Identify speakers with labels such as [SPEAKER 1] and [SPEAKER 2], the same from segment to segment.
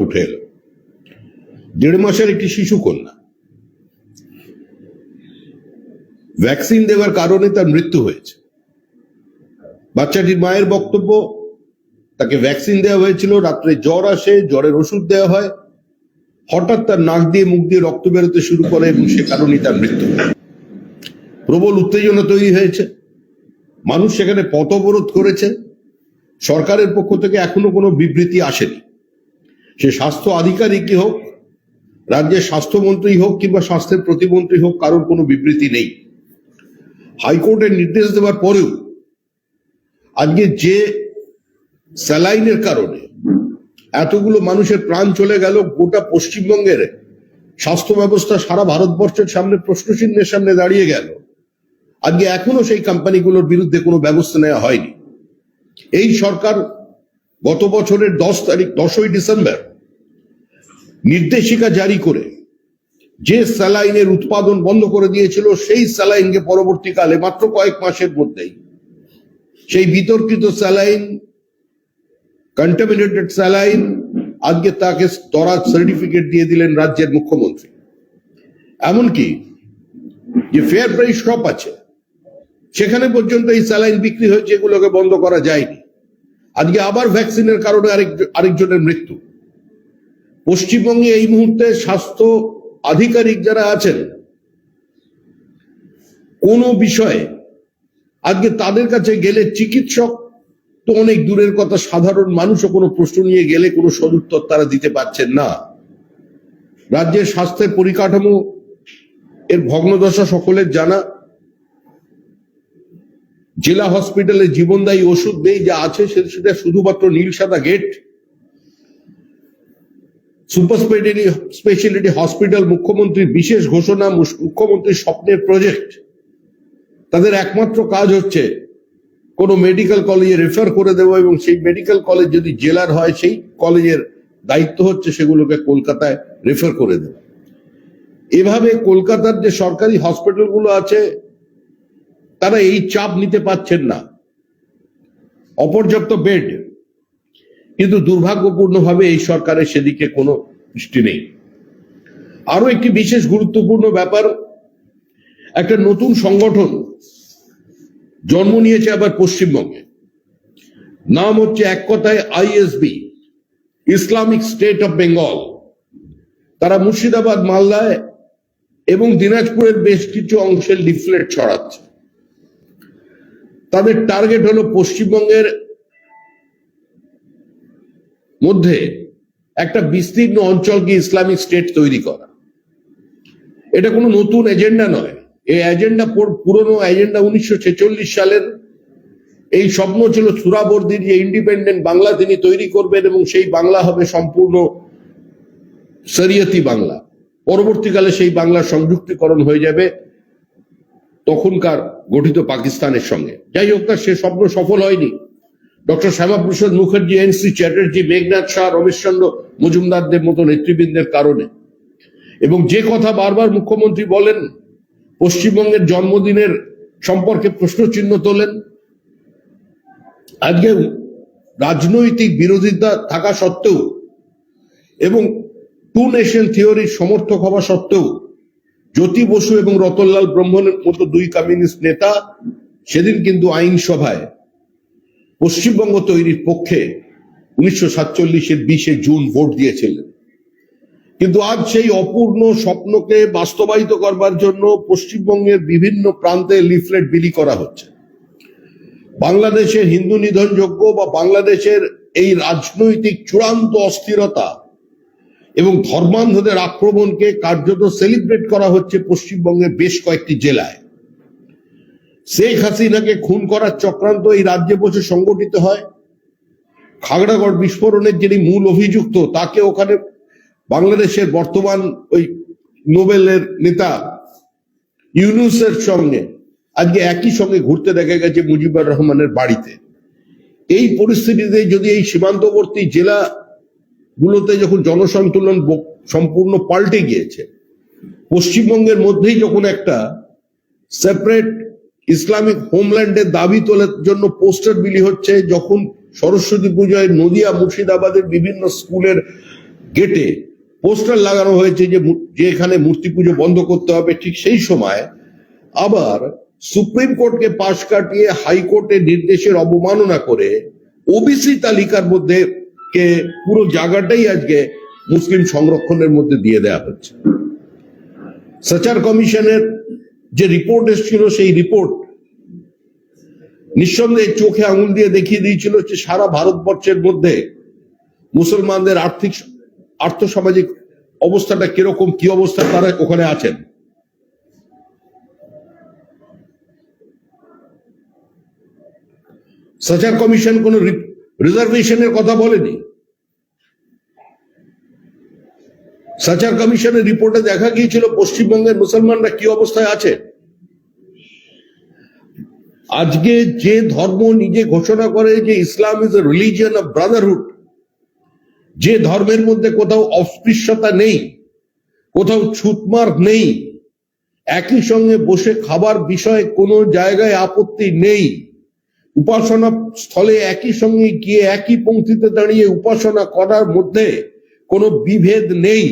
[SPEAKER 1] উঠে এলো। দেড় মাসের একটি শিশু কন্যা। ভ্যাকসিন দেওয়ার কারণে তার মৃত্যু হয়েছে। বাচ্চাটির মায়ের বক্তব্য, তাকে ভ্যাকসিন দেওয়া হয়েছিল, রাত্রে জ্বর আসে, জ্বরের ওষুধ দেওয়া হয়। হঠাৎ তার নাক দিয়ে মুখ দিয়ে রক্ত বেরোতে শুরু করে এবং সে কারণেই তার মৃত্যু। প্রবল উত্তেজনা তৈরি হয়েছে। মানুষ সেখানে পথ অবরোধ করেছে। সরকারের পক্ষ থেকে এখনও কোনো বিবৃতি আসেনি। সে স্বাস্থ্য আধিকারিকই হোক, রাজ্যের স্বাস্থ্যমন্ত্রী হোক কিংবা স্বাস্থ্যের প্রতিমন্ত্রী হোক, কারোর কোনো বিবৃতি নেই। হাইকোর্টের নির্দেশ দেওয়ার পরেও আজকে যে স্যালাইনের কারণে এতগুলো মানুষের প্রাণ চলে গেল, গোটা পশ্চিমবঙ্গের স্বাস্থ্য ব্যবস্থা সারা ভারতবর্ষের সামনে প্রশ্নচিহ্নের সামনে দাঁড়িয়ে গেল। আজকে এখনও সেই কোম্পানিগুলোর বিরুদ্ধে কোনো ব্যবস্থা নেওয়া হয়নি। এই সরকার গত বছরের দশ তারিখ, দশই ডিসেম্বর নির্দেশিকা জারি করে যে স্যালাইনের উৎপাদন বন্ধ করে দিয়েছিল, সেই স্যালাইনকে পরবর্তীকালে মাত্র কয়েক মাসের মধ্যেই সেই বিতর্কিত স্যালাইন কন্টামিনেটেড স্যালাইন, আজকে তাকে স্তরাজ সার্টিফিকেট দিয়ে দিলেন রাজ্যের মুখ্যমন্ত্রী। এমনকি যে ফেয়ার প্রাইস শপ আছে, সেখানে পর্যন্ত এই স্যালাইন বিক্রি হয়েছে, এগুলোকে বন্ধ করা যায়নি। আজকে আবার ভ্যাকসিনের কারণে আরেক, আরেকজনের মৃত্যু। পশ্চিমবঙ্গে এই মুহূর্তে স্বাস্থ্য আধিকারিক যারা আছেন, কোনো বিষয়ে আজকে তাদের কাছে গেলে চিকিৎসক তো অনেক দূরের কথা, সাধারণ মানুষও কোনো প্রশ্ন নিয়ে গেলে কোনো সদুত্তর তারা দিতে পারছেন না। রাজ্যের স্বাস্থ্যের পরিকাঠামো, এর ভগ্নদশা সকলের জানা। জেলা হসপিটালে জীবনদায়ী ওষুধ নেই যা আছে, সেটা শুধুমাত্র নীল সাদা গেট। সুপার স্পেশালিটি স্পেশালিটি হসপিটাল মুখ্যমন্ত্রীর বিশেষ ঘোষণা মুখ্যমন্ত্রীর স্বপ্নের প্রজেক্ট তাদের একমাত্র কাজ হচ্ছে কোনো মেডিকেল কলেজে রেফার করে দেবো এবং সেই মেডিকেল কলেজ যদি জেলার হয়, সেই কলেজের দায়িত্ব হচ্ছে সেগুলোকে কলকাতায় রেফার করে দেওয়া। এভাবে কলকাতার যে সরকারি হসপিটালগুলো আছে, তারা এই চাপ নিতে পারছেন না। অপর্যাপ্ত বেড কিন্তু দুর্ভাগ্যপূর্ণভাবে এই সরকারের সেদিকে কোনো দৃষ্টি নেই। আরও একটি বিশেষ গুরুত্বপূর্ণ ব্যাপার, একটা নতুন সংগঠন জন্ম নিয়েছে আবার পশ্চিমবঙ্গে। নাম হচ্ছে এক কথায় ISB Islamic State of Bengal. তারা মুর্শিদাবাদ, মালদায় এবং দিনাজপুরের বেশ কিছু অংশের লিফলেট ছড়াচ্ছে। তাদের টার্গেট হলো পশ্চিমবঙ্গের মধ্যে একটা বিস্তীর্ণ অঞ্চলকে ইসলামিক স্টেট তৈরি করা। এটা কোনো নতুন এজেন্ডা নয়। এই এজেন্ডা পুরনো এজেন্ডা উনিশশো ছেচল্লিশ সালের এই স্বপ্ন ছিল সুরাবর্দির যে ইন্ডিপেন্ডেন্ট বাংলা তিনি তৈরি করবেন এবং সেই বাংলা হবে সম্পূর্ণ শরিয়তি বাংলা। পরবর্তীকালে সেই বাংলার সংযুক্তিকরণ হয়ে যাবে তখনকার গঠিত পাকিস্তানের সঙ্গে। যাই হোক তার সে স্বপ্ন সফল হয়নি। Doctor Shyama Prasad Mukherjee, N C Chatterjee Meghnad Saha, Ramesh Chandra মজুমদারদের মতো নেতৃবৃন্দের কারণে। এবং যে কথা বারবার মুখ্যমন্ত্রী বলেন, পশ্চিমবঙ্গের জন্মদিনের সম্পর্কে প্রশ্নচিহ্ন তোলেন। আজকে রাজনৈতিক বিরোধিতা থাকা সত্ত্বেও এবং টু নেশন থিওরির সমর্থক হওয়া সত্ত্বেও জ্যোতি বসু এবং রতনলাল ব্রহ্মণের মতো দুই কমিউনিস্ট নেতা সেদিন কিন্তু আইনসভায় পশ্চিমবঙ্গ তৈরির পক্ষে উনিশশো সাতচল্লিশের বিশে জুন ভোট দিয়েছিলেন। কিন্তু আজ সেই অপূর্ণ স্বপ্নকে বাস্তবায়িত করবার জন্য পশ্চিমবঙ্গের বিভিন্ন প্রান্তে লিফলেট বিলি করা হচ্ছে। বাংলাদেশের হিন্দু নিধনযোগ্য বা বাংলাদেশের এই রাজনৈতিক চূড়ান্ত অস্থিরতা এবং ধর্মান্ধদের আক্রমণকে কার্যত সেলিব্রেট করা হচ্ছে পশ্চিমবঙ্গের বেশ কয়েকটি জেলায়। শেখ হাসিনাকে খুন করার চক্রান্ত এই রাজ্যে বসে সংগঠিত হয়। খাগড়াগড় বিস্ফোরণের যিনি মূল অভিযুক্ত, তাকে ওখানে বাংলাদেশের বর্তমান ওই নোবেলের নেতা ইউনুসের সঙ্গে, আজকে একই সঙ্গে ঘুরতে দেখা গেছে মুজিবুর রহমানের বাড়িতে। এই পরিস্থিতিতে যদি এই সীমান্তবর্তী জেলা গুলোতে যখন জনসন্তুলন সম্পূর্ণ পাল্টে গিয়েছে, পশ্চিমবঙ্গের মধ্যেই যখন একটা সেপারেট ইসলামিক হোমল্যান্ডের দাবি তোলার জন্য পোস্টার বিলি হচ্ছে যখন সরস্বতী পুজোয় নদিয়া মুর্শিদাবাদের বিভিন্ন স্কুলের গেটে পোস্টার লাগানো হয়েছে যে মূ- যে এখানে মূর্তি পুজো বন্ধ করতে হবে। ঠিক সেই সময় আবার সুপ্রিম কোর্টকে পাশ কাটিয়ে হাইকোর্টের নির্দেশের অবমাননা করে ওবিসি তালিকার মধ্যে কে পুরো জায়গাটাই আজকে মুসলিম সংরক্ষণের মধ্যে দিয়ে দেওয়া হচ্ছে। সাচার কমিশনের যে রিপোর্ট এসেছিল, সেই রিপোর্ট নিঃসন্দেহে চোখে আঙুল দিয়ে দেখিয়ে দিয়েছিল যে সারা ভারতবর্ষের মধ্যে মুসলমানদের আর্থিক আর্থসামাজিক অবস্থাটা কীরকম, কি অবস্থা, তারা ওখানে আছেন। সাচার কমিশন কোন রিজার্ভেশনের কথা বলেনি? সাচার কমিশনের রিপোর্টে দেখা গিয়েছিল পশ্চিমবঙ্গের মুসলমানরা কি অবস্থায় আছে? আজকে যে ধর্ম নিজে ঘোষণা করে যে Islam is a religion of brotherhood যে ধর্মের মধ্যে কোথাও অস্পৃশ্যতা নেই, কোথাও ছুতমার্ক নেই, একই সঙ্গে বসে খাবার বিষয়ে কোনো জায়গায় আপত্তি নেই, উপাসনা স্থলে একই সঙ্গে গিয়ে একই পংক্তিতে দাঁড়িয়ে উপাসনা করার মধ্যে কোনো বিভেদ নেই।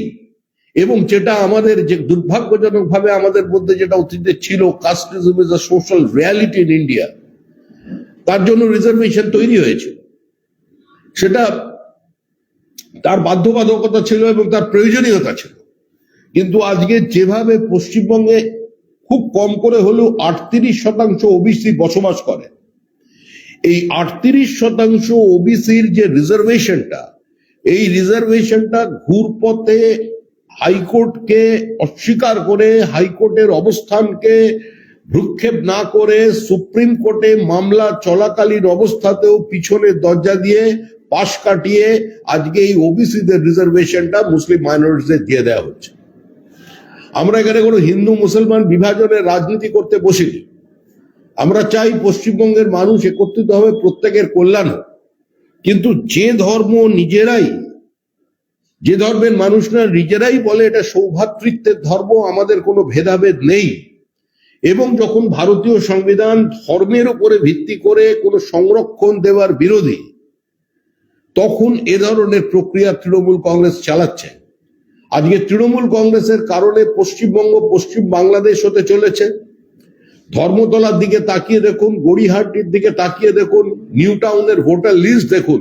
[SPEAKER 1] এবং যেটা আমাদের যে দুর্ভাগ্যজনক ভাবে আমাদের মধ্যে যেটা অতীতে ছিল casteism is a social reality in India তার জন্য রিজার্ভেশন তৈরি হয়েছিল সেটা তার বাধ্যবাধকতা ছিল এবং তার প্রয়োজনীয়তা ছিল। কিন্তু আজকে যেভাবে পশ্চিমবঙ্গে খুব কম করে হলেও আটত্রিশ শতাংশ ওবিসি বসবাস করে, এই আটত্রিশ শতাংশ ওবিসির যে রিজার্ভেশনটা এই রিজার্ভেশনটা ঘুরপথে হাইকোর্টকে অস্বীকার করে, হাইকোর্টের অবস্থানকে ভ্রুক্ষেপ না করে সুপ্রিম কোর্টে মামলা চলাকালীন অবস্থাতেও পিছনে দরজা দিয়ে পাশ কাটিয়ে আজকে এই ওবিসিদের রিজার্ভেশনটা মুসলিম মাইনরিটিদের দিয়ে দেওয়া হচ্ছে। আমরা এখানে কোনো হিন্দু, মুসলমান বিভাজনের রাজনীতি করতে বসিনি। আমরা চাই পশ্চিমবঙ্গের মানুষ একত্রিত হবে প্রত্যেকের কল্যাণ কিন্তু যে ধর্ম নিজেরাই যে ধর্মের মানুষরা নিজেরাই বলে এটা সৌভাতৃত্বের ধর্ম, আমাদের কোনো ভেদাভেদ নেই। এবং যখন ভারতীয় সংবিধান ধর্মের উপরে ভিত্তি করে কোনো সংরক্ষণ দেওয়ার বিরোধী, তখন এ ধরনের প্রক্রিয়া তৃণমূল কংগ্রেস চালাচ্ছে। আজকে তৃণমূল কংগ্রেসের কারণে পশ্চিমবঙ্গ পশ্চিম বাংলাদেশ হতে চলেছে। ধর্মতলার দিকে তাকিয়ে দেখুন, গড়িহাটির দিকে তাকিয়ে দেখুন, নিউ টাউনের ভোটার লিস্ট দেখুন।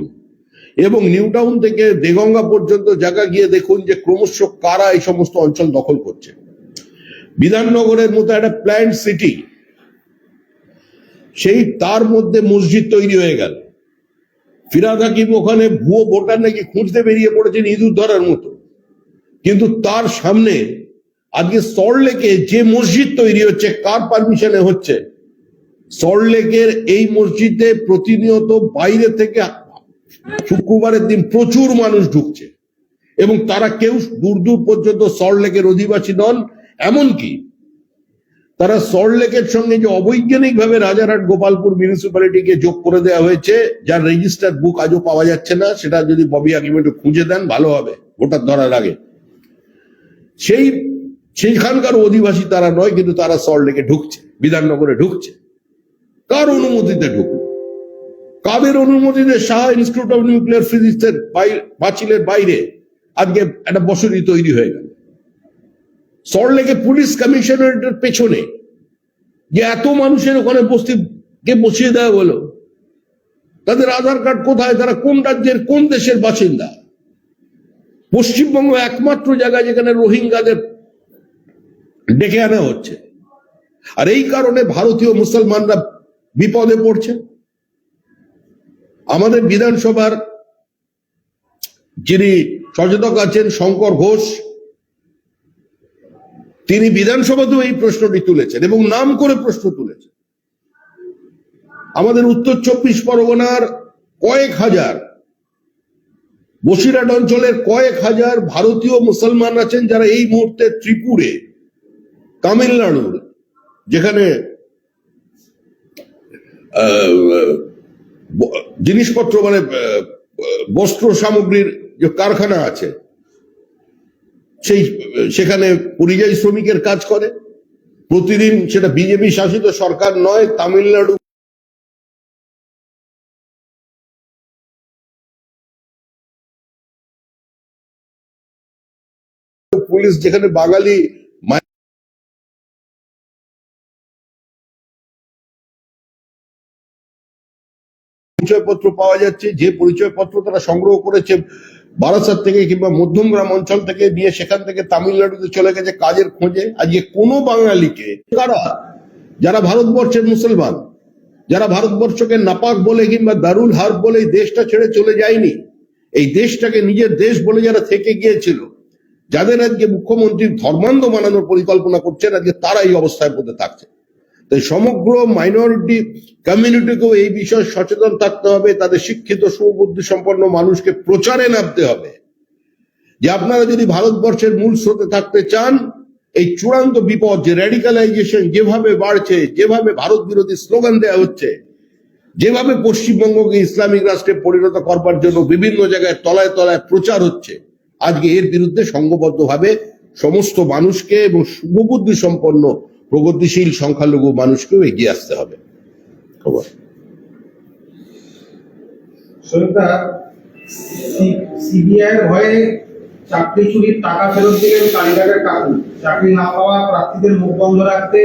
[SPEAKER 1] এবং নিউ টাউন থেকে দেগঙ্গা পর্যন্ত জায়গা গিয়ে দেখুন যে ক্রমশ কারা এই সমস্ত অঞ্চল দখল করছে। বিধাননগরের মতো একটা প্ল্যান্ট সিটি, সেই তার মধ্যে মসজিদ তৈরি হয়ে গেল। ফিরাদ হাকিম ওখানে ভুয়ো ভোটার নাকি খুঁজতে বেরিয়ে পড়েছেন ইঁদুর ধরার মতো। কিন্তু তার সামনে আজকে সল্টলেকে যে মসজিদ তৈরি হচ্ছে, কার পারমিশনে হচ্ছে? সল্টলেকের এই মসজিদে প্রতিনিয়ত বাইরে থেকে শুক্রবারের দিন প্রচুর মানুষ ঢুকছে। এবং তারা কেউ দূর দূর পর্যন্ত সল্টলেকের অধিবাসী নন, এমনকি তারা সল্টলেকের সঙ্গে যে অবৈজ্ঞানিক ভাবে রাজারহাট গোপালপুর মিউনিসিপ্যালিটিকে যোগ করে দেওয়া হয়েছে, যার রেজিস্টার বুক আজও পাওয়া যাচ্ছে না, সেটা যদি ববি হাকিম একটু খুঁজে দেন, ভালো হবে, ভোটার ধরার আগে। সেই, সেইখানকার অধিবাসী তারা নয়, কিন্তু তারা সল্টলেকে ঢুকছে, বিধাননগরে ঢুকছে। কার অনুমতিতে ঢুকলো কাদের অনুমতিতে শাহ ইনস্টিটিউট অফ নিউক্লিয়ার ফিজিক্সের পাঁচিলের বাইরে আজকে একটা বসতি তৈরি হয়ে গেল। সল্টলেকে পুলিশ কমিশনারেটের পেছনে যে এত মানুষের ওখানে বস্তিকে বসিয়ে দেওয়া হলো, তাদের আধার কার্ড কোথায়, তারা কোন রাজ্যের, কোন দেশের বাসিন্দা? পশ্চিমবঙ্গ একমাত্র জায়গা যেখানে রোহিঙ্গাদের ডেকে আনা হচ্ছে। আর এই কারণে ভারতীয় মুসলমানরা বিপদে পড়ছে। আমাদের বিধানসভার যিনি সচেতক আছেন শঙ্কর ঘোষ, তিনি বিধানসভাতেও এই প্রশ্নটি তুলেছেন এবং নাম করে প্রশ্ন তুলেছেন। আমাদের উত্তর চব্বিশ পরগনার কয়েক হাজার, বসিরহাট অঞ্চলের কয়েক হাজার ভারতীয় মুসলমান আছেন যারা এই মুহূর্তে ত্রিপুরে, তামিলনাড়ুর, যেখানে জিনিসপত্র মানে বস্ত্র সামগ্রীর যে কারখানা আছে, সেই, সেখানে পরিযায়ী শ্রমিকের কাজ করে। প্রতিদিন সেটা বিজেপি শাসিত সরকার নয়, তামিলনাড়ু পুলিশ যেখানে বাঙালি পরিচয়পত্র পাওয়া যাচ্ছে, যে পরিচয়পত্র তারা সংগ্রহ করেছে বারাসাত থেকে কিংবা মধ্যমগ্রাম অঞ্চল থেকে নিয়ে সেখান থেকে তামিলনাড়ুতে চলে গেছে কাজের খোঁজে। আজকে কোনো বাঙালিকে, কারা? যারা ভারতবর্ষের মুসলমান, যারা ভারতবর্ষকে নাপাক বলে কিংবা দারুল হার বলে দেশটা ছেড়ে চলে যায়নি, এই দেশটাকে নিজের দেশ বলে যারা থেকে গিয়েছিল, যাদের আজকে মুখ্যমন্ত্রী ধর্মান্ধ বানানোর পরিকল্পনা করছেন, আজকে তারা এই অবস্থায় পড়ে থাকছে। তাই সমগ্র মাইনরিটি কমিউনিটিকেও এই বিষয়ে সচেতন থাকতে হবে, তাদের শিক্ষিত, সুবুদ্ধি সম্পন্ন মানুষকে প্রচারে নামতে হবে। যে আপনারা যদি ভারতবর্ষের মূল স্রোতে থাকতে চান, এই চূড়ান্ত বিপদ, যে র্যাডিকালাইজেশন যেভাবে বাড়ছে, যেভাবে ভারত বিরোধী স্লোগান দেওয়া হচ্ছে, যেভাবে পশ্চিমবঙ্গকে ইসলামিক রাষ্ট্রে পরিণত করবার জন্য বিভিন্ন জায়গায় তলায় তলায় প্রচার হচ্ছে, আজকে এর বিরুদ্ধে সংঘবদ্ধভাবে সমস্ত মানুষকে এবং শুভবুদ্ধি সম্পন্ন প্রগতিশীল সংখ্যালঘু মানুষকেও এগিয়ে আসতে হবে। খবর।
[SPEAKER 2] সিবিআই ভয়ে চাকরি চুরির টাকা ফেরত দিলেন কালীঘাটের কাকু। চাকরি না পাওয়া প্রার্থীদের মুখ বন্ধ রাখতে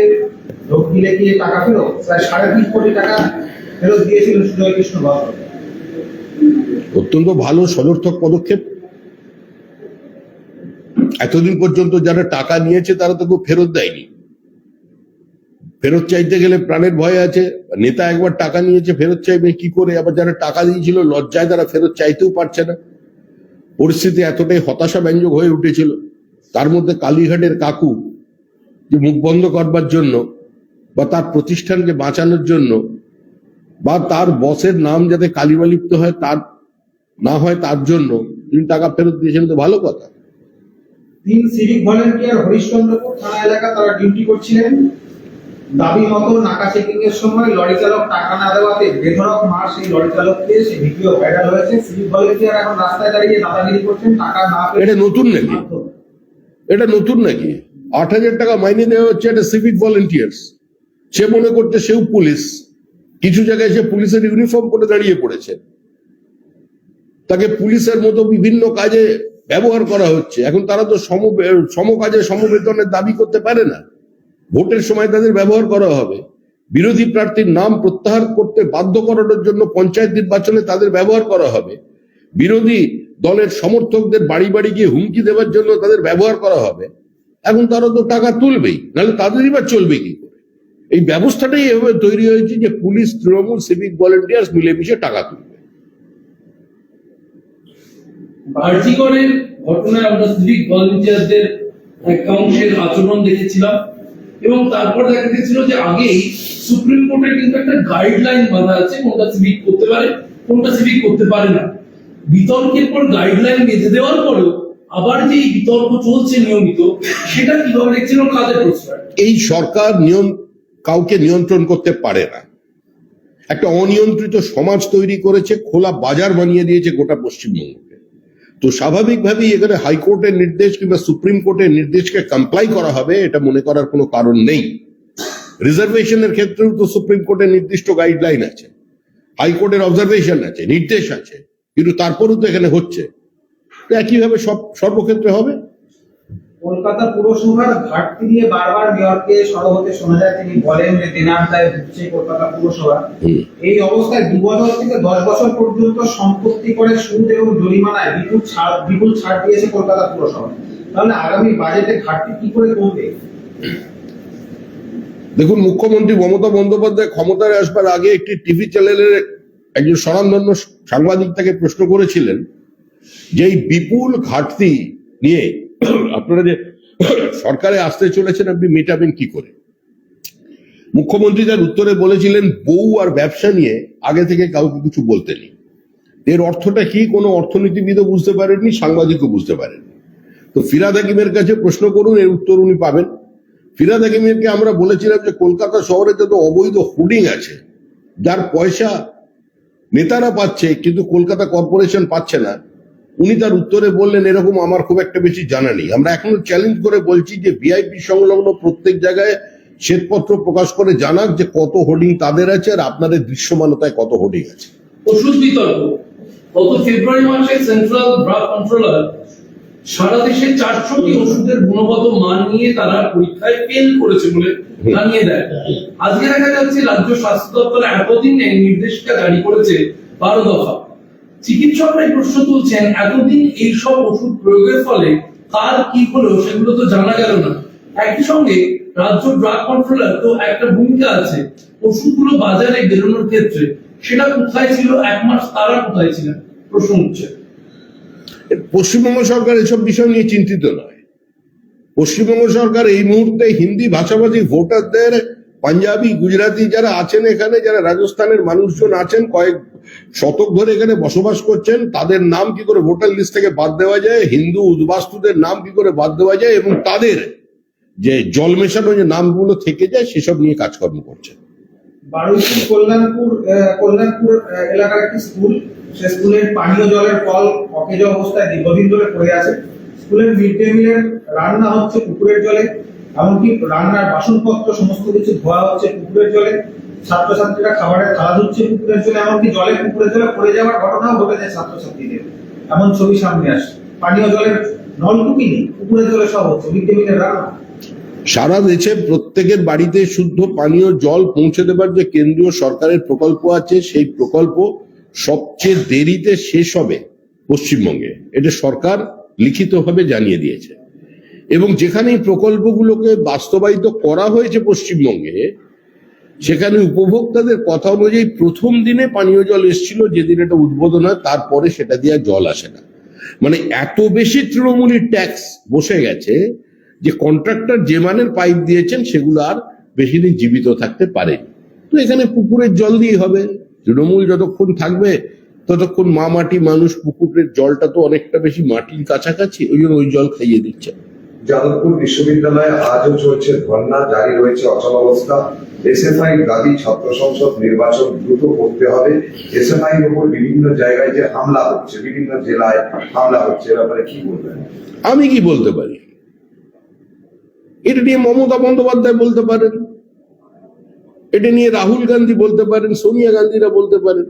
[SPEAKER 2] ঢোক দিলে কি টাকা ফেরত? প্রায় সাড়ে তিন কোটি টাকা ফেরত দিয়েছিলেন সুজয় কৃষ্ণ ভদ্র
[SPEAKER 1] অত্যন্ত ভালো সদর্থক পদক্ষেপ। এতদিন পর্যন্ত যারা টাকা নিয়েছে তারা তো কেউ ফেরত দেয়নি। ফেরত চাইতে গেলে প্রাণের ভয় আছে। নেতা একবার টাকা নিয়েছে, ফেরত চাইবে, কি করে? আবার যারা টাকা দিয়েছিল, লজ্জায় তারা ফেরত চাইতেও পারছে না। পরিস্থিতি এতটাই হতাশা ব্যঞ্জক হয়ে উঠেছিল। তার মধ্যে কালীঘাটের কাকু যে মুখ বন্ধ করবার জন্য বা তার প্রতিষ্ঠানকে বাঁচানোর জন্য বা তার বসের নাম যাতে কালিমালিপ্ত হয়, তার না হয় তার জন্য তিনি টাকা ফেরত দিয়েছেন তো ভালো কথা।
[SPEAKER 2] তিন সিভিক ভলেন্টিয়ার হরিশ্চন্দ্রপুর থানা এলাকা তারা ডিউটি করছিলেন। দাবি মতো নাকা চেকিং এর সময় লরি চালক টাকা না দেওয়াতে বেধড়ক মার সেই লরি চালককে সেই ভিডিও ভাইরাল হয়েছে। সিভিক ভলেন্টিয়ার এখন রাস্তায় দাঁড়িয়ে দাদাগিরি করছেন টাকা না
[SPEAKER 1] এটা নতুন নাকি? এটা নতুন নাকি? আট হাজার টাকা মাইনে দেওয়া হচ্ছে একটা সিভিক ভলেন্টিয়ার্স সে মনে করছে সেও পুলিশ। কিছু জায়গায় সে পুলিশের ইউনিফর্ম পরে দাঁড়িয়ে পড়েছে। তাকে পুলিশের মতো বিভিন্ন কাজে ব্যবহার করা হচ্ছে। এখন তারা তো সম সম কাজে সমবেতনের দাবি করতে পারে না। ভোটের সময় তাদের ব্যবহার করা হবে। বিরোধী প্রার্থীর নাম প্রত্যাহার করতে বাধ্য করানোর জন্য পঞ্চায়েত নির্বাচনে তাদের ব্যবহার করা হবে। বিরোধী দলের সমর্থকদের বাড়ি বাড়ি গিয়ে হুমকি দেওয়ার জন্য তাদের ব্যবহার করা হবে। এখন তারা তো টাকা তুলবেই, নাহলে তাদেরই বা চলবে কি করে? এই ব্যবস্থাটাই এভাবে তৈরি হয়েছে যে পুলিশ, তৃণমূল সিভিক ভলেন্টিয়ার্স মিলেমিশে টাকা তুলবে।
[SPEAKER 3] ঘটনায় আমরা সিভিক ভলেন্টিয়ারদের একটা অংশের আচরণ দেখেছিলাম। এবং তারপর দেখা গেছিল যে আগেই সুপ্রিম কোর্টের কিন্তু একটা গাইডলাইন বাঁধা আছে, কোনটা সিভিক করতে পারে, কোনটা সিভিক করতে পারে না। বিতর্কের পর গাইডলাইন বেঁধে দেওয়ার পরেও আবার যে বিতর্ক চলছে নিয়মিত, সেটা কীভাবে দেখছিল কাজের প্রশ্রয়?
[SPEAKER 1] এই সরকার নিয়ম, কাউকে নিয়ন্ত্রণ করতে পারে না। একটা অনিয়ন্ত্রিত সমাজ তৈরি করেছে, খোলা বাজার বানিয়ে দিয়েছে গোটা পশ্চিমবঙ্গকে তো স্বাভাবিকভাবেই এখানে হাইকোর্টের নির্দেশ কিংবা সুপ্রিম কোর্টের নির্দেশকে কমপ্লাই করা হবে, এটা মনে করার কোনো কারণ নেই। রিজার্ভেশনের ক্ষেত্রেও তো সুপ্রিম কোর্টের নির্দিষ্ট গাইডলাইন আছে। হাইকোর্টের অবজারভেশন আছে, নির্দেশ আছে, কিন্তু তারপরেও তো এখানে হচ্ছে। তো একইভাবে সব সর্বক্ষেত্রে হবে?
[SPEAKER 2] কলকাতা পুরসভার ঘাটতি নিয়ে বারবার মেয়রকে সরব হতে শোনা যায়। তিনি বলেন যে তেনার দায় হচ্ছে কলকাতা পুরসভা। এই অবস্থায় দু বছর থেকে দশ বছর পর্যন্ত সম্পত্তি করে সুদ এবং জরিমানায় বিপুল ছাড় বিপুল ছাড় দিয়েছে কলকাতা পুরসভা। তাহলে আগামী বাজেটে ঘাটতি কি করে কমবে?
[SPEAKER 1] দেখুন মুখ্যমন্ত্রী মমতা বন্দ্যোপাধ্যায় ক্ষমতায় আসবার আগে একটি টিভি চ্যানেলের একজন স্বনামধন্য সাংবাদিক তাকে প্রশ্ন করেছিলেন যে এই বিপুল ঘাটতি নিয়ে আপনারা যে সরকারে আসতে চলেছেন, আপনি মেটাবেন কি করে? মুখ্যমন্ত্রী তার উত্তরে বলেছিলেন, বউ আর ব্যবসা নিয়ে আগে থেকে কাউকে কিছু বলতেনি এর অর্থটা কি? কোনো অর্থনীতিবিদও বুঝতে পারেননি, সাংবাদিকও বুঝতে পারেননি। তো ফিরাদ হাকিমের কাছে প্রশ্ন করুন, এর উত্তর উনি পাবেন। ফিরাদ হাকিমেরকে আমরা বলেছিলাম যে, কলকাতা শহরে যত অবৈধ হোর্ডিং আছে। যার পয়সা নেতারা পাচ্ছে, কিন্তু কলকাতা কর্পোরেশন পাচ্ছে না। উনি তার উত্তরে বললেন, এরকম আমার খুব একটা বেশি জানা নেই। আমরা এখনও চ্যালেঞ্জ করে বলছি যে ভিআইপি সংলগ্ন প্রত্যেক জায়গায় শ্বেতপত্র প্রকাশ করে জানাক যে কত হোর্ডিং তাদের আছে আর আপনাদের দৃশ্যমানতায় কত হোর্ডিং আছে।
[SPEAKER 3] ওষুধ বিতর্ক। গত ফেব্রুয়ারি মাসে সেন্ট্রাল ড্রাগ কন্ট্রোলার সারা দেশে চারশোটি ওষুধের গুণগত মান নিয়ে তারা পরীক্ষায় ফেল করেছে বলে জানিয়ে দেয়। আজকে দেখা যাচ্ছে রাজ্য স্বাস্থ্য দপ্তর এতদিন নির্দেশিকা জারি করেছে বারো দফা। চিকিৎসকরা প্রশ্ন তুলছেন, এতদিন এইসব ওষুধ প্রয়োগের ফলে কার কি হলো সেগুলো তো জানা গেল না। একই সঙ্গে রাজ্য ড্রাগ কন্ট্রোলার তো একটা ভূমিকা আছে, ওষুধগুলো বাজারে বেরোনোর ক্ষেত্রে। সেটা কোথায় ছিল? এক মাস তারা কোথায় ছিলেন? প্রশ্ন উঠছে।
[SPEAKER 1] পশ্চিমবঙ্গ সরকার এসব বিষয় নিয়ে চিন্তিত নয়। পশ্চিমবঙ্গ সরকার এই মুহূর্তে হিন্দি ভাষাভাষী ভোটারদের পাঞ্জাবি গুজরাটি যারা আছেন এখানে, যারা রাজস্থানের মানুষজন আছেন, কয়েক শতক ধরে এখানে বসবাস করছেন, তাদের নাম কি করে ভোটার লিস্ট থেকে বাদ দেওয়া যায়? হিন্দু, উদ্বাস্তুদের নাম কি করে বাদ দেওয়া যায়? এবং তাদের যে জল মেশানো যে নামগুলো থেকে যায়, সেসব নিয়ে কাজকর্ম
[SPEAKER 2] বারুইপুর, কল্যাণপুর কল্যাণপুর এলাকার একটি স্কুল, সে স্কুলের পানীয় জলের কল অকেজ অবস্থায় দীর্ঘদিন ধরে পড়ে আছে। স্কুলের মিড ডে মিলের রান্না হচ্ছে পুকুরের জলে। এমনকি রান্নার বাসনপত্র, সমস্ত কিছু ধোয়া হচ্ছে পুকুরের জলে, ছাত্রছাত্রীরা খাবারের থালা ধুচ্ছে পুকুরের জলে, এমনকি জলে পুকুরের জলে পড়ে যাওয়ার ঘটনাও ঘটেছে ছাত্রছাত্রীদের। এমন ছবি সামনে আসে পানীয় জলের নলকূপই নেই, পুকুরের জলে সব হচ্ছে মিড ডে মিলের রান্না।
[SPEAKER 1] সারা দেশে প্রত্যেকের বাড়িতে শুদ্ধ পানীয় জল পৌঁছে দেবার যে কেন্দ্রীয় সরকারের প্রকল্প আছে, সেই প্রকল্প সবচেয়ে দেরিতে শেষ হবে পশ্চিমবঙ্গে। এটা সরকার লিখিতভাবে জানিয়ে দিয়েছে। এবং যেখানে এই প্রকল্পগুলোকে বাস্তবায়িত করা হয়েছে পশ্চিমবঙ্গে, সেখানে উপভোক্তাদের কথা অনুযায়ী প্রথম দিনে পানীয় জল এসেছিল, যেদিন এটা উদ্বোধন হয়, তারপরে সেটা দিয়ে জল আসে না। মানে এত বেশি তৃণমূলী ট্যাক্স বসে গেছে যে কন্ট্রাক্টর যে মানের পাইপ দিয়েছেন, সেগুলো আর বেশি দিন জীবিত থাকতে পারেনি। তো এখানে পুকুরের জল দিয়ে হবে। তৃণমূল যতক্ষণ থাকবে, ততক্ষণ মা মাটি মানুষ পুকুরের জলটা তো অনেকটা বেশি মাটির কাছাকাছি, ওই জন্য ওই জল খাইয়ে দিচ্ছে।
[SPEAKER 4] যাদবপুর বিশ্ববিদ্যালয়ে আজও চলছে ধর্ণা জারি রয়েছে অচল অবস্থা এসএফআই দাবি, ছাত্র সংসদ নির্বাচন দ্রুত করতে হবে। এসএফআই এর উপর বিভিন্ন জায়গায় যে হামলা হচ্ছে, বিভিন্ন জেলায় হামলা হচ্ছে, এ ব্যাপারে কি বলবেন?
[SPEAKER 1] আমি কি বলতে পারি? এটা নিয়ে মমতা বন্দ্যোপাধ্যায় বলতে পারেন, এটা নিয়ে রাহুল গান্ধী বলতে পারেন, সোনিয়া গান্ধীরা বলতে পারেন।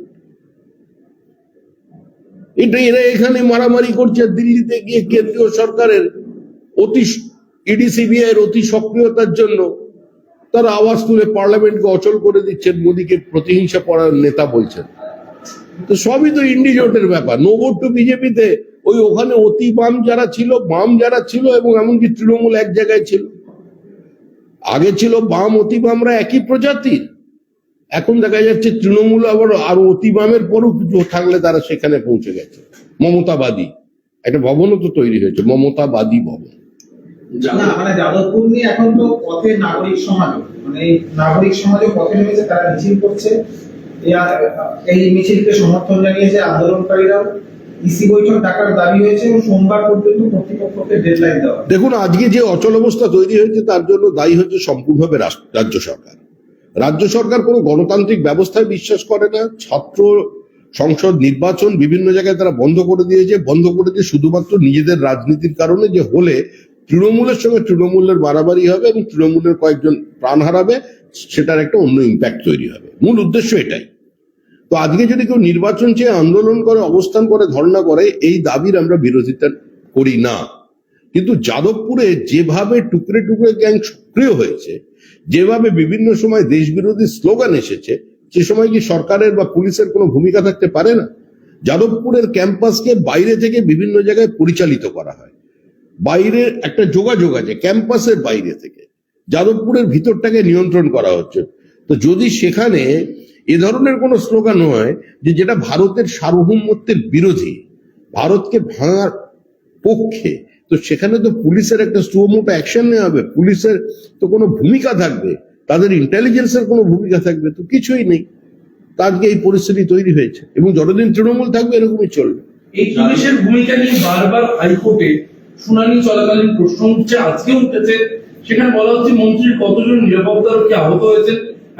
[SPEAKER 1] এটা এরা এখানে মারামারি করছে, দিল্লিতে গিয়ে কেন্দ্রীয় সরকারের অতি ইডি সিবিআই এর অতি সক্রিয়তার জন্য তারা আওয়াজ তুলে পার্লামেন্টকে অচল করে দিচ্ছেন, মোদীকে প্রতিহিংসা পড়ার নেতা বলছেন। তো সবই তো ইন্ডিজোটের ব্যাপার। নো ভোট টু বিজেপিতে ওই ওখানে অতি বাম যারা ছিল, বাম যারা ছিল এবং এমনকি তৃণমূল এক জায়গায় ছিল। আগে ছিল বাম, অতি বামরা একই প্রজাতির। এখন দেখা যাচ্ছে তৃণমূল আবার আরও অতি বামের পরও কিছু থাকলে তারা সেখানে পৌঁছে গেছে। মমতাবাদী। একটা ভবনও তো তৈরি হয়েছে, মমতাবাদী ভবন।
[SPEAKER 2] না মানে যাদবপুর নিয়ে এখন তো পথে নাগরিক সমাজ মানে নাগরিক সমাজও পথে নেমেছে তারা মিছিল করছে। এই মিছিলকে সমর্থন জানিয়েছে আন্দোলনকারীরাও। ইসি বৈঠক ডাকার দাবি হয়েছে এবং সোমবার পর্যন্ত কর্তৃপক্ষকে ডেডলাইন দেওয়া
[SPEAKER 1] দেখুন আজকে যে অচল অবস্থা তৈরি হয়েছে তার জন্য দায়ী হচ্ছে সম্পূর্ণভাবে রাজ্য সরকার। রাজ্য সরকার কোনো গণতান্ত্রিক ব্যবস্থায় বিশ্বাস করে না। ছাত্র সংসদ নির্বাচন বিভিন্ন জায়গায় তারা বন্ধ করে দিয়েছে। বন্ধ করে দিয়ে শুধুমাত্র নিজেদের রাজনীতির কারণে যে হলে তৃণমূলের সঙ্গে তৃণমূলের মারামারি হবে এবং তৃণমূলের কয়েকজন প্রাণ হারাবে, সেটার একটা অন্য ইম্প্যাক্ট তৈরি হবে। মূল উদ্দেশ্য এটাই। তো আজকে যদি কেউ নির্বাচন চেয়ে আন্দোলন করে, অবস্থান করে, ধর্ণা করে, এই দাবির আমরা বিরোধিতা করি না। কিন্তু যাদবপুরে যেভাবে টুকরে টুকরে গ্যাং সক্রিয় হয়েছে, যেভাবে বিভিন্ন সময় দেশবিরোধী স্লোগান এসেছে, সে সময় কি সরকারের বা পুলিশের কোনো ভূমিকা থাকতে পারে না? যাদবপুরের ক্যাম্পাসকে বাইরে থেকে বিভিন্ন জায়গায় পরিচালিত করা হয়। বাইরের একটা যোগাযোগ আছে, ক্যাম্পাসের বাইরে থেকে। যাদবপুরের ভিতরটাকে নিয়ন্ত্রণ করা হচ্ছে। তো যদি সেখানে এ ধরনের কোনো স্লোগান হয় যে যেটা ভারতের সার্বভৌমত্বের বিরোধী, ভারতকে ভাঙার পক্ষে, তো সেখানে তো পুলিশের একটা সুমোটো অ্যাকশন নেওয়া হবে। পুলিশের তো কোনো ভূমিকা থাকবে, তাদের ইন্টেলিজেন্সের কোনো ভূমিকা থাকবে তো কিছুই নেই। তা আজকে এই পরিস্থিতি তৈরি হয়েছে এবং যতদিন তৃণমূল থাকবে এরকমই চলবে।
[SPEAKER 3] এই পুলিশের ভূমিকা নিয়ে বারবার হাইকোর্টে শুনানি চলাকালীন প্রশ্ন উঠছে আজকে উঠেছে। সেখানে বলা হচ্ছে মন্ত্রীর কতজন নিরাপত্তা নিরাপত্তারক্ষী আহত হয়েছে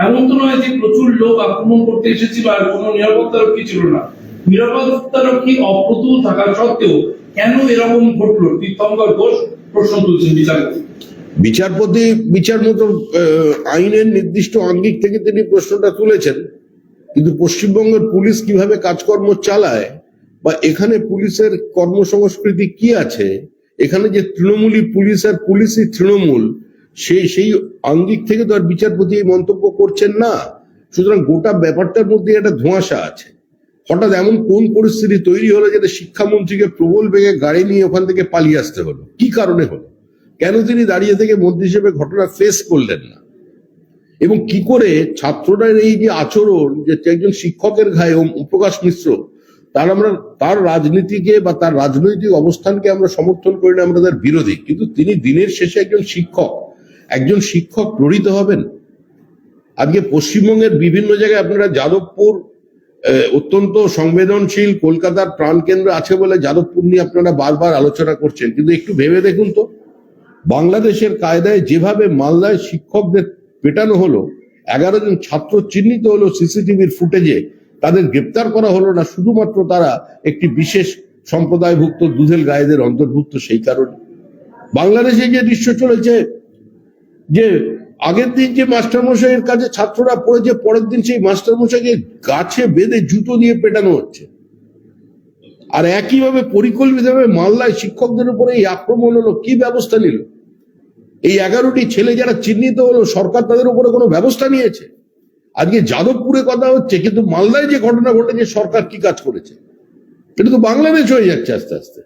[SPEAKER 3] এমন তো নয় যে প্রচুর লোক আক্রমণ করতে এসেছিল আর কোনো নিরাপত্তারক্ষী ছিল না। নিরাপত্তারক্ষী অপ্রতুল থাকা সত্ত্বেও কেন এরকম ঘটলো? তীর্থঙ্কর ঘোষ প্রশ্ন তুলছেন বিচারপতি
[SPEAKER 1] বিচারপতি বিচার মতো আইনের নির্দিষ্ট আঙ্গিক থেকে তিনি প্রশ্নটা তুলেছেন। কিন্তু পশ্চিমবঙ্গের পুলিশ কীভাবে কাজকর্ম চালায় বা এখানে পুলিশের কর্মসংস্কৃতি কি আছে এখানে যে তৃণমূলী পুলিশ আর পুলিশই তৃণমূল, সেই সেই আঙ্গিক থেকে তো আর বিচারপতি এই মন্তব্য করছেন না। সুতরাং গোটা ব্যাপারটার মধ্যে একটা ধোঁয়াশা আছে। হঠাৎ এমন কোন পরিস্থিতি তৈরি হলো যেটা শিক্ষামন্ত্রীকে প্রবল বেগে গাড়ি নিয়ে ওখান থেকে পালিয়ে আসতে হলো? কি কারণে হলো? কেন তিনি দাঁড়িয়ে থেকে মন্ত্রী হিসেবে ঘটনা ফেস করলেন না? এবং কি করে ছাত্রদের এই যে আচরণ, যে একজন শিক্ষকের ঘায়ে প্রকাশ মিশ্র তার আমরা তার রাজনীতিকে বা তার রাজনৈতিক অবস্থানকে আমরা সমর্থন করি না, আমরা তার বিরোধী। কিন্তু তিনি দিনের শেষে একজন শিক্ষক। একজন শিক্ষক প্রেরিত হবেন। আজকে পশ্চিমবঙ্গের বিভিন্ন জায়গায় আপনারা যাদবপুর অত্যন্ত সংবেদনশীল কলকাতার প্রাণকেন্দ্র আছে বলে যাদবপুর নিয়ে আপনারা বারবার আলোচনা করছেন। কিন্তু একটু ভেবে দেখুন তো, বাংলাদেশের কায়দায় যেভাবে মালদায় শিক্ষকদের পেটানো হলো, এগারো জন ছাত্র চিহ্নিত হলো সিসিটিভির ফুটেজে তাদের গ্রেপ্তার করা হলো না, শুধুমাত্র তারা একটি বিশেষ সম্প্রদায়ভুক্ত দুধেল গায়েদের অন্তর্ভুক্ত সেই কারণে। বাংলাদেশে যে দৃশ্য চলেছে, যে আগের দিন যে মাস্টারমশাইয়ের কাছে ছাত্ররা পড়েছে, পরের দিন সেই মাস্টারমশাইকে গাছে বেঁধে জুতো দিয়ে পেটানো হচ্ছে। আর একইভাবে পরিকল্পিতভাবে মালদায় শিক্ষকদের উপরে এই আক্রমণ হলো, কি ব্যবস্থা নিল? এই এগারোটি ছেলে যারা চিহ্নিত হলো, সরকার তাদের উপরে কোনো ব্যবস্থা নিয়েছে? আজকে যাদবপুরে কথা হচ্ছে কিন্তু মালদায় যে ঘটনা ঘটেছে সরকার কি কাজ করেছে? এটা তো বাংলাদেশ হয়ে যাচ্ছে আস্তে আস্তে।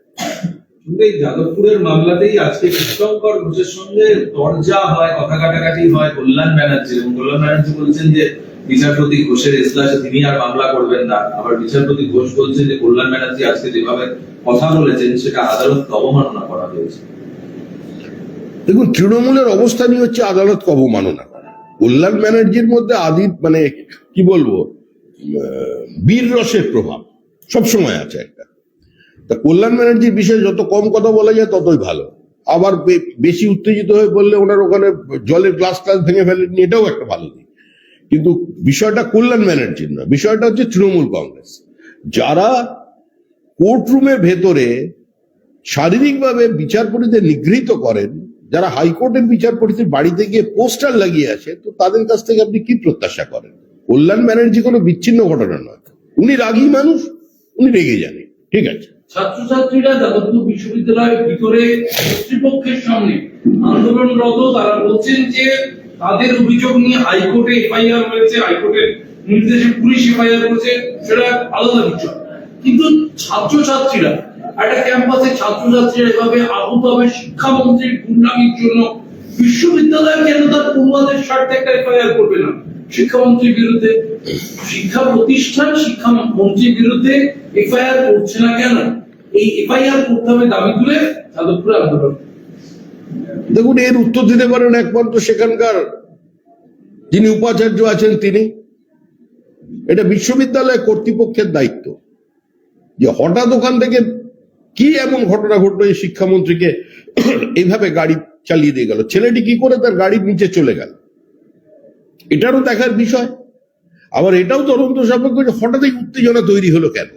[SPEAKER 5] এই যাদবপুরের মামলাতেই আজকে কৃষ্ণঙ্কর ঘোষের সঙ্গে দরজা হয় কথা কাটাকাটি হয় কল্যাণ ব্যানার্জি। এবং কল্যাণ ব্যানার্জি বলছেন যে বিচারপতি ঘোষের এজলাসে তিনি আর মামলা করবেন না। আবার বিচারপতি ঘোষ বলছেন যে কল্যাণ ব্যানার্জি আজকে যেভাবে কথা বলেছেন সেটা আদালত অবমাননা করা হয়েছে।
[SPEAKER 1] দেখুন তৃণমূলের অবস্থানই হচ্ছে আদালত অবমাননা। কল্যাণ ব্যানার্জির মধ্যে আদি মানে কি বলব বীর রসের প্রভাব সবসময় আছে একটা। তা কল্যাণ ব্যানার্জির বিষয়ে যত কম কথা বলা যায় ততই ভালো। আবার বেশি উত্তেজিত হয়ে বললে ওনার ওখানে জলের গ্লাস গ্লাস ভেঙে ফেলেননি এটাও একটা ভালো দিক। কিন্তু বিষয়টা কল্যাণ ব্যানার্জির নয়, বিষয়টা হচ্ছে তৃণমূল কংগ্রেস। যারা কোর্টরুমের ভেতরে শারীরিকভাবে বিচারপতিদের নিগৃহীত করেন যারা হাইকোর্টের বিচারপতির বাড়িতে গিয়ে পোস্টার লাগিয়ে আছে, তো তাদের কাছ থেকে আপনি কি প্রত্যাশা করেন? কল্যাণ ব্যানার্জি কোনো বিচ্ছিন্ন ঘটনা নয়। উনি রাগী মানুষ, উনি রেগে জানে ঠিক আছে?
[SPEAKER 3] ছাত্রছাত্রীরা যাদবপুর বিশ্ববিদ্যালয়ের ভিতরে কর্তৃপক্ষের সামনে আন্দোলনরত, তারা বলছেন যে তাদের অভিযোগ নিয়ে হাইকোর্টে এফআইআর হয়েছে, হাইকোর্টের নির্দেশে পুলিশ এফআইআর করেছে, সেটা আলাদা বিষয়। কিন্তু ছাত্রছাত্রীরা, একটা ক্যাম্পাসে ছাত্রছাত্রীরা এভাবে আহত হবে শিক্ষামন্ত্রীর গুন্ডামির জন্য, বিশ্ববিদ্যালয় কেন তার পড়ুয়াদের স্বার্থে একটা এফআইআর করবে না? শিক্ষামন্ত্রীর বিরুদ্ধে, শিক্ষা প্রতিষ্ঠান শিক্ষা মন্ত্রীর বিরুদ্ধে এফআইআর করছে না কেন? এই এফআইআর করতে হবে দাবি তুলে যাদবপুরে আন্দোলন
[SPEAKER 1] দেখুন, এর উত্তর দিতে পারেন একমাত্র সেখানকার যিনি উপাচার্য আছেন তিনি। এটা বিশ্ববিদ্যালয় কর্তৃপক্ষের দায়িত্ব। যে হঠাৎ ওখান থেকে কি এমন ঘটনা ঘটলো এই শিক্ষামন্ত্রীকে এইভাবে গাড়ি চালিয়ে দিয়ে গেল? ছেলেটি কি করে তার গাড়ির নিচে চলে গেল? এটারও দেখার বিষয়। আবার এটাও তদন্ত সাপেক্ষ যে হঠাৎ এই উত্তেজনা তৈরি হলো কেন?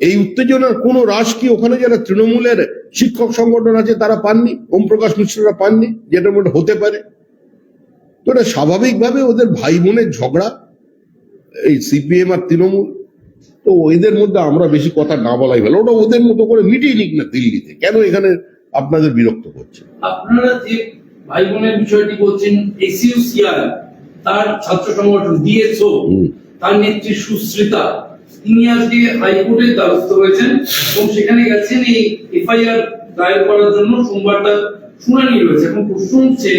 [SPEAKER 1] এই উত্তেজনার কোনো হ্রাস কি ওখানে যারা তৃণমূলের শিক্ষক সংগঠন আছে তারা পাননি? ওম প্রকাশ মিশ্ররা পাননি? যেটার মধ্যে হতে পারে। তো এটা স্বাভাবিকভাবে ওদের ভাই বোনের ঝগড়া, এই সিপিএম আর তৃণমূল। তো এদের মধ্যে আমরা বেশি কথা না বলাই ভালো। ওটা ওদের মতো করে মিটিয়ে নিক না দিল্লিতে। কেন এখানে আপনাদের বিরক্ত করছে?
[SPEAKER 3] আপনারা যে ভাই বোনের বিষয়টি বলছেন এসইউসিআর তার ছাত্র সংগঠন ডিএসও তার নেত্রী সুশ্রিতা তিনি আজকে হাইকোর্টের দ্বারস্থ হয়েছেন এবং সেখানে গেছেন এই এফআইআর দায়ের করার জন্য সোমবার তার শুনানি রয়েছে এবং প্রশ্ন হচ্ছে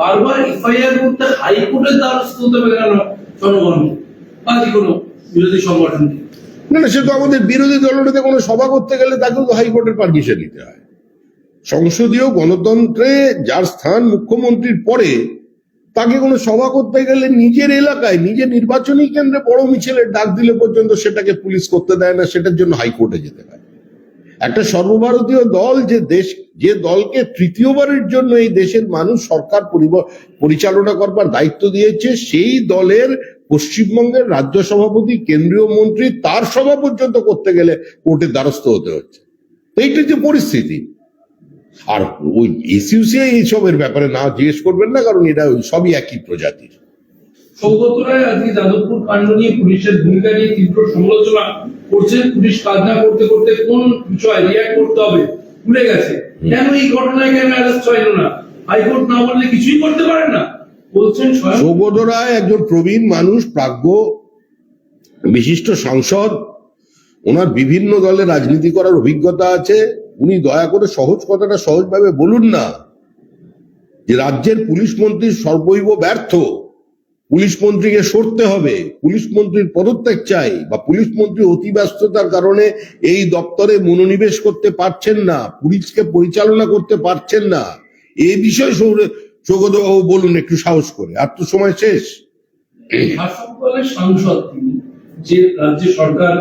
[SPEAKER 3] বারবার এফআইআর করতে হাইকোর্টের দ্বারস্থ হতে হবে কেন জনগণ বা যে কোনো বিরোধী সংগঠনকে?
[SPEAKER 1] না না, সে তো আমাদের বিরোধী দলনেতা, কোনো সভা করতে গেলে তাকেও তো হাইকোর্টের পারমিশন নিতে হয়। সংসদীয় গণতন্ত্রে যার স্থান মুখ্যমন্ত্রীর পরে, তাকে কোনো সভা করতে গেলে নিজের এলাকায়, নিজের নির্বাচনী কেন্দ্রে বড় মিছিলের ডাক দিলে পর্যন্ত সেটাকে পুলিশ করতে দেয় না, সেটার জন্য হাইকোর্টে যেতে হয়। একটা সর্বভারতীয় দল যে দেশ, যে দলকে তৃতীয়বারের জন্য এই দেশের মানুষ সরকার পরিচালনা করবার দায়িত্ব দিয়েছে, সেই দলের পশ্চিমবঙ্গের রাজ্য সভাপতি কেন্দ্রীয় মন্ত্রী তার সভা পর্যন্ত করতে গেলে কোর্টের দ্বারস্থ হতে হচ্ছে। এইটা যে পরিস্থিতি। আর ওই এসইউসিআই এইসবের ব্যাপারে না জিজ্ঞেস করবেন না কারণ এটা ওই সবই একই প্রজাতির।
[SPEAKER 3] সৌগত রায় আজকে যাদবপুর কাণ্ড নিয়ে পুলিশের ভূমিকা নিয়ে তীব্র সমালোচনা করছেন। পুলিশ কাজ না করতে করতে কোন বিষয়ে রিয়াক্ট করতে হবে ভুলে গেছে। কেন এই ঘটনায় কেন অ্যারেস্ট হইল না? হাইকোর্ট না বললে কিছুই করতে পারেন না।
[SPEAKER 1] সৌগত রায় একজন প্রবীণ মানুষ, প্রাজ্ঞ, বিশিষ্ট সাংসদ। ওনার বিভিন্ন দলে রাজনীতি করার অভিজ্ঞতা আছে। উনি দয়া করে সহজ কথাটা সহজভাবে বলুন না, যে রাজ্যের পুলিশ মন্ত্রী সর্বৈব ব্যর্থ। পুলিশ মন্ত্রীকে সরতে হবে, পুলিশ মন্ত্রীর পদত্যাগ চাই, বা পুলিশ মন্ত্রী অতি ব্যস্ততার কারণে এই দপ্তরে মনোনিবেশ করতে পারছেন না, পুলিশকে পরিচালনা করতে পারছেন না। এই বিষয়ে সৌগত বাবু বলুন একটু সাহস করে। আর তো সময় শেষ।
[SPEAKER 3] শাসক দলের সাংসদ তিনি যে রাজ্য সরকার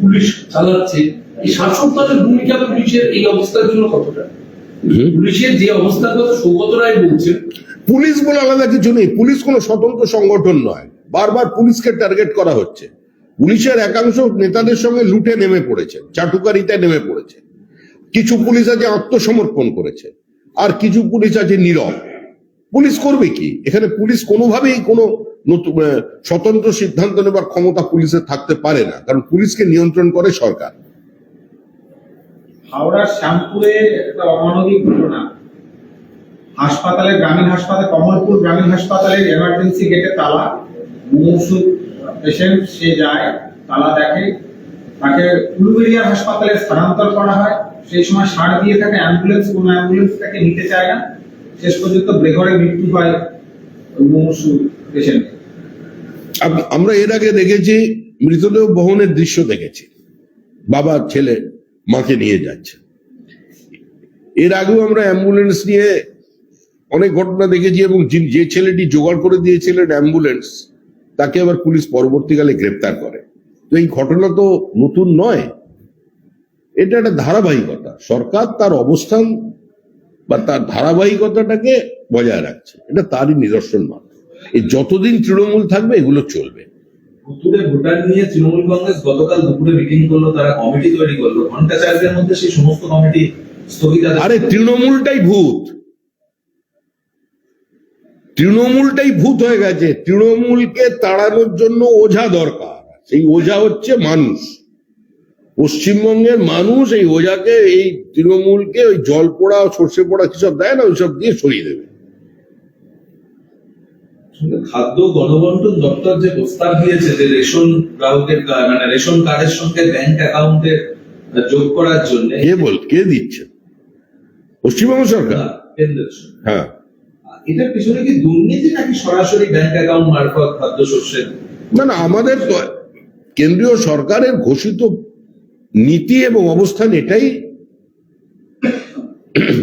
[SPEAKER 3] পুলিশ চালাচ্ছে এই শাসক দলের ভূমিকা পুলিশের এই অবস্থার জন্য কতটা? পুলিশের যে অবস্থার কথা সৌগত রায় বলছেন
[SPEAKER 1] পুলিশ বলে আলাদা কিছু নেই। পুলিশ কোনো স্বতন্ত্র সংগঠন নয়। বারবার পুলিশকে টার্গেট করা হচ্ছে। পুলিশের একাংশ নেতাদের সঙ্গে লুটে নেমে পড়েছে চাটুকারিতে নেমে পড়েছে। কিছু পুলিশ আছে আত্মসমর্পণ করেছে আর কিছু পুলিশ আছে নীরব। পুলিশ করবে কি? এখানে পুলিশ কোনোভাবেই কোনো স্বতন্ত্র সিদ্ধান্ত নেবার ক্ষমতা পুলিশের থাকতে পারে না, কারণ পুলিশকে নিয়ন্ত্রণ করে সরকার।
[SPEAKER 2] হাওড়ার শ্যামপুরে একটা অমানবিক ঘটনা। হাসপাতালে, গ্রামীণ হাসপাতাল, কমলপুর গ্রামীণ হাসপাতালের এমার্জেন্সি গেটে তালা। মুমূর্ষু পেশেন্ট সে যায়, তালা দেখে। তাকে উলুবেরিয়া হাসপাতালে স্থানান্তর করা হয়। সেই সময় সার দিয়ে থাকে অ্যাম্বুলেন্স কোন অ্যাম্বুলেন্স তাকে নিতে চায় না। শেষ পর্যন্ত ব্রেঘরে মৃত্যু ওই মুমূর্ষু পেশেন্ট
[SPEAKER 1] আমরা এর আগে দেখেছি মৃতদেহ বহনের দৃশ্য দেখেছি। বাবা, ছেলে, মাকে নিয়ে যাচ্ছে। এর আগেও আমরা অ্যাম্বুলেন্স নিয়ে অনেক ঘটনা দেখেছি এবং যে ছেলেটি জোগাড় করে দিয়েছিলেন অ্যাম্বুলেন্স, তাকে আবার পুলিশ পরবর্তীকালে গ্রেপ্তার করে। তো এই ঘটনা তো নতুন নয়। এটা একটা ধারাবাহিকতা। সরকার তার অবস্থান বা তার ধারাবাহিকতাটাকে বজায় রাখছে। এটা তারই নিদর্শন মাত্র। এই যতদিন তৃণমূল থাকবে এগুলো চলবে।
[SPEAKER 5] উত্তরে ভুটান নিয়ে তৃণমূল কংগ্রেস গতকাল দুপুরে মিটিং করল তারা কমিটি তৈরি করল। ঘণ্টা চারেকের মধ্যে সেই সমস্ত কমিটি
[SPEAKER 1] আরে তৃণমূলটাই ভূত। তৃণমূলটাই ভূত হয়ে গেছে। তৃণমূলকে তাড়ানোর জন্য ওঝা দরকার। সেই ওঝা হচ্ছে মানুষ। পশ্চিমবঙ্গের মানুষ এই ওঝাকে এই তৃণমূলকে ওই জল পোড়া সর্ষে পোড়া কিসব দেয় না ওইসব দিয়ে সরিয়ে দেবে।
[SPEAKER 5] খাদ্য গণবন্টন দপ্তর যে প্রস্তাব দিয়েছে যে রেশন গ্রাহকের মানে রেশন কার্ডের সঙ্গে ব্যাংক অ্যাকাউন্টে যোগ করার জন্য
[SPEAKER 1] কে বল কে দিচ্ছে? পশ্চিমবঙ্গ সরকার?
[SPEAKER 5] কেন্দ্রের সঙ্গে।
[SPEAKER 1] হ্যাঁ।
[SPEAKER 5] এটার পিছনে কি দুর্নীতি নাকি সরাসরি ব্যাংক অ্যাকাউন্ট মারফত খাদ্য শস্যের?
[SPEAKER 1] না না আমাদের তো কেন্দ্রীয় সরকারের ঘোষিত নীতি এবং অবস্থান এটাই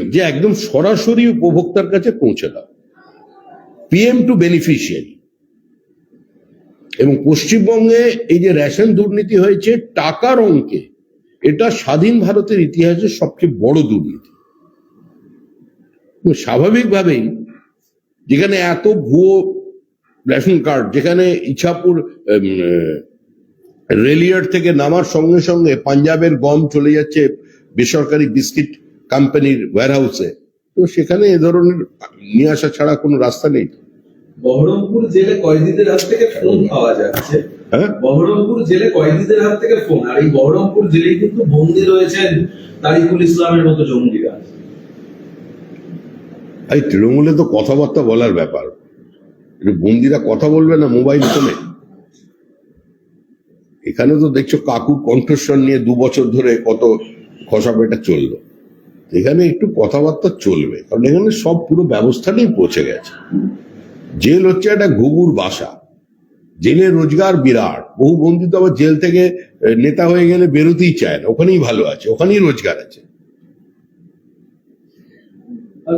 [SPEAKER 1] যে একদম সরাসরি উপভোক্তার কাছে পৌঁছে দাও। পিএম টু বেনিফিশিয়ারি এবং পশ্চিমবঙ্গে এই যে রেশন দুর্নীতি হয়েছে টাকার অঙ্কে এটা স্বাধীন ভারতের ইতিহাসে সবচেয়ে বড় দুর্নীতি। স্বাভাবিকভাবেই যেখানে এত ভুয়ো রেশন কার্ড যেখানে ইছাপুর আহ, রেলিয়ার থেকে নামার সঙ্গে সঙ্গে পাঞ্জাবের গম চলে যাচ্ছে বেসরকারি বিস্কিট কোম্পানির ওয়্যারহাউসে তো সেখানে এ ধরনের নিয়ে আসা ছাড়া কোনো রাস্তা নেই।
[SPEAKER 5] বহরমপুর জেলে কয়েদিদের হাত থেকে ফোন পাওয়া যাচ্ছে।
[SPEAKER 1] হ্যাঁ?
[SPEAKER 5] বহরমপুর জেলে কয়েদিদের হাত থেকে ফোন আর এই বহরমপুর জেলেই কিন্তু বন্দী রয়েছেন তারিকুল ইসলামের মতো জঙ্গিরা।
[SPEAKER 1] এই তৃণমূলে তো কথাবার্তা বলার ব্যাপার। বন্দিরা কথা বলবে না মোবাইল ফোনে এখানে তো দেখছ কাকু কণ্ঠস্বর নিয়ে দু বছর ধরে কত খসাপেটা চলল। এখানে একটু কথাবার্তা চলবে, কারণ এখানে সব পুরো ব্যবস্থাটাই পৌঁছে গেছে। জেল হচ্ছে একটা ঘুঘুর বাসা। জেলে রোজগার বিরাট। বহু বন্ধু তো আবার জেল থেকে নেতা হয়ে গেলে বেরোতেই চায় না। ওখানেই ভালো আছে, ওখানেই রোজগার আছে।
[SPEAKER 3] আর